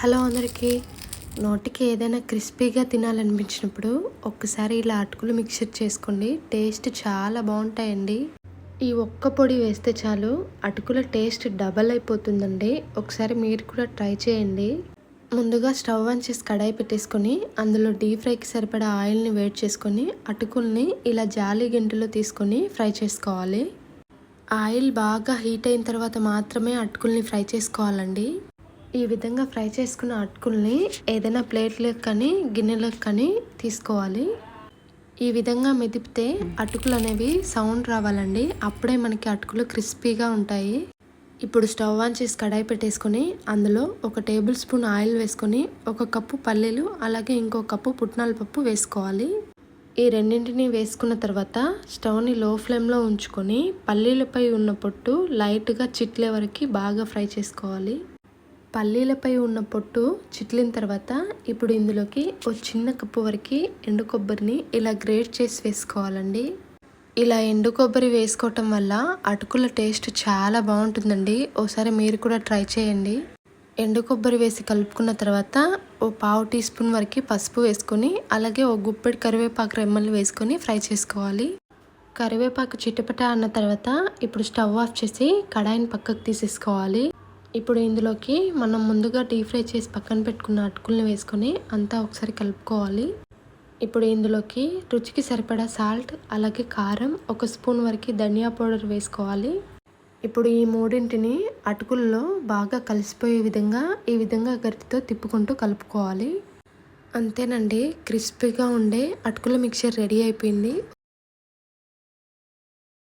Hello అందరికీ. నోటికి ఏదైనా క్రిస్పీగా తినాలనిపించినప్పుడు ఒక్కసారి ఇలా అటుకులు మిక్చర్ చేసుకోండి. టేస్ట్ చాలా బాగుంటాయండి. ఈ ఒక్క పొడి వేస్తే చాలు అటుకుల టేస్ట్ డబల్ అయిపోతుందండి. ఒకసారి మీరు కూడా ట్రై చేయండి. ముందుగా స్టవ్ ఆన్ చేసి కడాయి పెట్టేసుకొని అందులో డీప్ ఫ్రైకి సరిపడా ఆయిల్ని వేడి చేసుకొని అటుకుల్ని ఇలా జాలి గంటలో తీసుకొని ఫ్రై చేసుకోవాలి. ఆయిల్ బాగా హీట్ అయిన తర్వాత మాత్రమే అటుకుల్ని ఫ్రై చేసుకోవాలండి. ఈ విధంగా ఫ్రై చేసుకున్న అటుకుల్ని ఏదైనా ప్లేట్లకు కానీ గిన్నెలకు కానీ తీసుకోవాలి. ఈ విధంగా మెదిపితే అటుకులు అనేవి సౌండ్ రావాలండి. అప్పుడే మనకి అటుకులు క్రిస్పీగా ఉంటాయి. ఇప్పుడు స్టవ్ ఆన్ చేసి కడాయి పెట్టేసుకొని అందులో ఒక టేబుల్ స్పూన్ ఆయిల్ వేసుకొని ఒక కప్పు పల్లీలు అలాగే ఇంకో కప్పు పుట్నాల పప్పు వేసుకోవాలి. ఈ రెండింటిని వేసుకున్న తర్వాత స్టవ్ని లో ఫ్లేమ్లో ఉంచుకొని పల్లీలపై ఉన్న పొట్టు లైట్గా చిట్లే వరకు బాగా ఫ్రై చేసుకోవాలి. పల్లీలపై ఉన్న పొట్టు చిట్లిన తర్వాత ఇప్పుడు ఇందులోకి ఒక చిన్న కప్పు వరకు ఎండు కొబ్బరిని ఇలా గ్రేట్ చేసి వేసుకోవాలండి. ఇలా ఎండు కొబ్బరి వేసుకోవటం వల్ల అటుకుల టేస్ట్ చాలా బాగుంటుందండి. ఓసారి మీరు కూడా ట్రై చేయండి. ఎండు కొబ్బరి వేసి కలుపుకున్న తర్వాత ఓ పావు టీ స్పూన్ వరకు పసుపు వేసుకొని అలాగే ఓ గుప్పెడు కరివేపాకు రెమ్మలు వేసుకొని ఫ్రై చేసుకోవాలి. కరివేపాకు చిటపట అన్న తర్వాత ఇప్పుడు స్టవ్ ఆఫ్ చేసి కడాయిని పక్కకు తీసేసుకోవాలి. ఇప్పుడు ఇందులోకి మనం ముందుగా డీప్ ఫ్రై చేసి పక్కన పెట్టుకున్న అటుకుల్ని వేసుకొని అంతా ఒకసారి కలుపుకోవాలి. ఇప్పుడు ఇందులోకి రుచికి సరిపడా సాల్ట్ అలాగే కారం ఒక స్పూన్ వరకు ధనియా పౌడర్ వేసుకోవాలి. ఇప్పుడు ఈ మూడింటిని అటుకుల్లో బాగా కలిసిపోయే విధంగా ఈ విధంగా గరిటితో తిప్పుకుంటూ కలుపుకోవాలి. అంతేనండి క్రిస్పీగా ఉండే అటుకుల మిక్చర్ రెడీ అయిపోయింది.